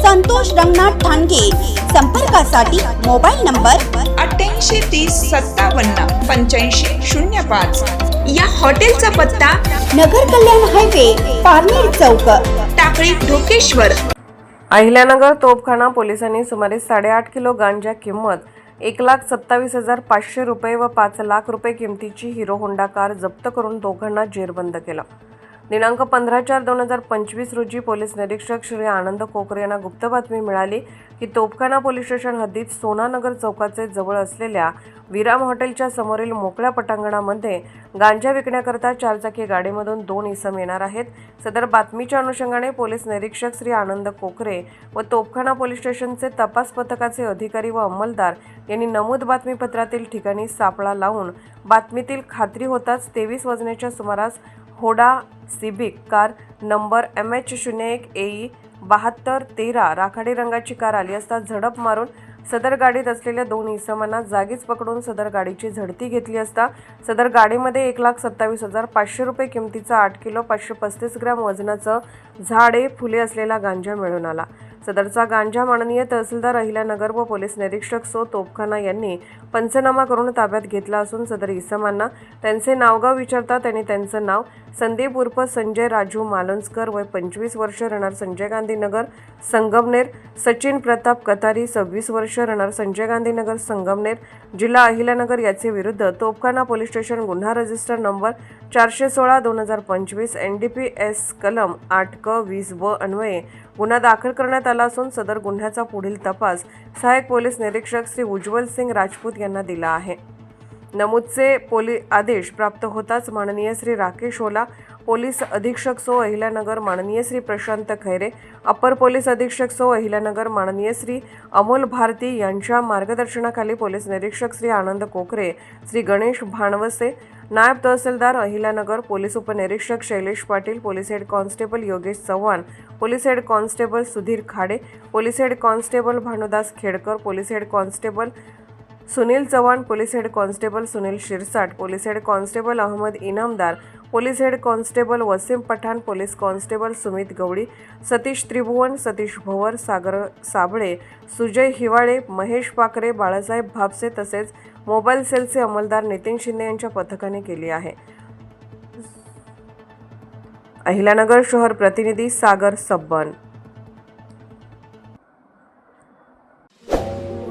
संतोष रंगनाथ ठाणगे. संपर्कासाठी mobile number अठ्ठ्याऐंशी तीस सत्तावन्न पंच्याऐंशी शून्य पाच. या हॉटेलचा पत्ता नगर कल्याण हायवे पारनेर चौक. टाकळी ढोकेश्वर. अहिल्यानगर तोपखाना पोलिसांनी सुमारे साडेआठ किलो गांजा किंमत एक लाख सत्तावीस हजार पाचशे रुपये व पाच लाख रुपये किमतीची हिरो होंडा कार जप्त करून दोघांना जेरबंद केलं. दिनांक पंधरा चार दोन हजार पंचवीस रोजी पोलीस निरीक्षक श्री आनंद कोकरे यांना गुप्त बातमी मिळाली की तोपखाना पोलीस स्टेशन हद्दीत सोनानगर चौकाचे जवळ असलेल्या विराम हॉटेलच्या समोरील मोकळ्या पटांगणामध्ये गांजा विकण्याकरता चारचाकी गाडीमधून दोन इसम येणार आहेत. सदर बातमीच्या अनुषंगाने पोलीस निरीक्षक श्री आनंद कोकरे व तोपखाना पोलीस स्टेशनचे तपास पथकाचे अधिकारी व अंमलदार यांनी नमूद बातमीपत्रातील ठिकाणी सापळा लावून बातमीतील खात्री होताच तेवीस वाजण्याच्या सुमारास Honda Civic car number M H शून्य एक ए बहात्तर तेरा राखाडी रंगाची कार आली असता झडप मारून सदर गाडीत असलेल्या दोन इसमांना जागीच पकडून सदर गाडीची झडती घेतली असता सदर गाडीमध्ये एक लाख सत्तावीस हजार पाचशे रुपये किमतीचा आठ किलो पाचशे पस्तीस ग्रॅम वजनाचं झाडे फुले असलेला गांजा मिळून आला. सदरचा गांजा माननीय तहसीलदार अहिलानगर व पोलीस निरीक्षक सो तोपखाना यांनी पंचनामा करून ताब्यात घेतला असून सदर इसमांना त्यांचे नावगाव विचारता त्यांनी त्यांचं नाव संदीप उर्फ संजय राजू मालंजकर वय पंचवीस वर्ष राहणार संजय गांधी नगर संगमनेर सचिन प्रताप कतारी सव्वीस वर्ष राहणार संजय गांधी नगर संगमनेर जिल्हा अहिल्यानगर याचे विरुद्ध तोपखाना पोलीस स्टेशन गुन्हा रजिस्टर नंबर चारशे सोळा दोन हजार पंचवीस एन डी पी एस कलम आठ क वीस व अन्वये गुन्हा दाखल करण्यात आला असून सदर गुन्ह्याचा पुढील तपास सहाय्यक पोलीस निरीक्षक श्री उज्ज्वल सिंग राजपूत यांना दिला आहे. नमूदचे पोली आदेश प्राप्त होताच माननीय श्री राकेश ओला पोलीस अधीक्षक सो अहिल्यानगर माननीय श्री प्रशांत खैरे अपर पोलीस अधीक्षक सो अहिल्यानगर माननीय श्री अमोल भारती यांच्या मार्गदर्शनाखाली पोलीस निरीक्षक श्री आनंद कोकरे श्री गणेश भाणवसे नायब तहसीलदार अहिल्यानगर पोलीस उपनिरीक्षक Shailesh Patil police head constable Yogesh Chavan police head constable Sudhir Khade police head constable Bhanudas Khedkar police head constable Sunil Chavan police head constable Sunil Shirsat police head constable Ahmad Inamdar police head constable Wasim Pathan police constable Sumit Gawdi Satish Tribhuvan Satish Bhowar Sagar Sable Sujay Hiwale Mahesh Pakre Balasaheb Bhapse तसेच mobile सेलचे अंमलदार नितीन शिंदे यांच्या पथकाने केली आहे. अहिलानगर शहर प्रतिनिधी सागर सब्बन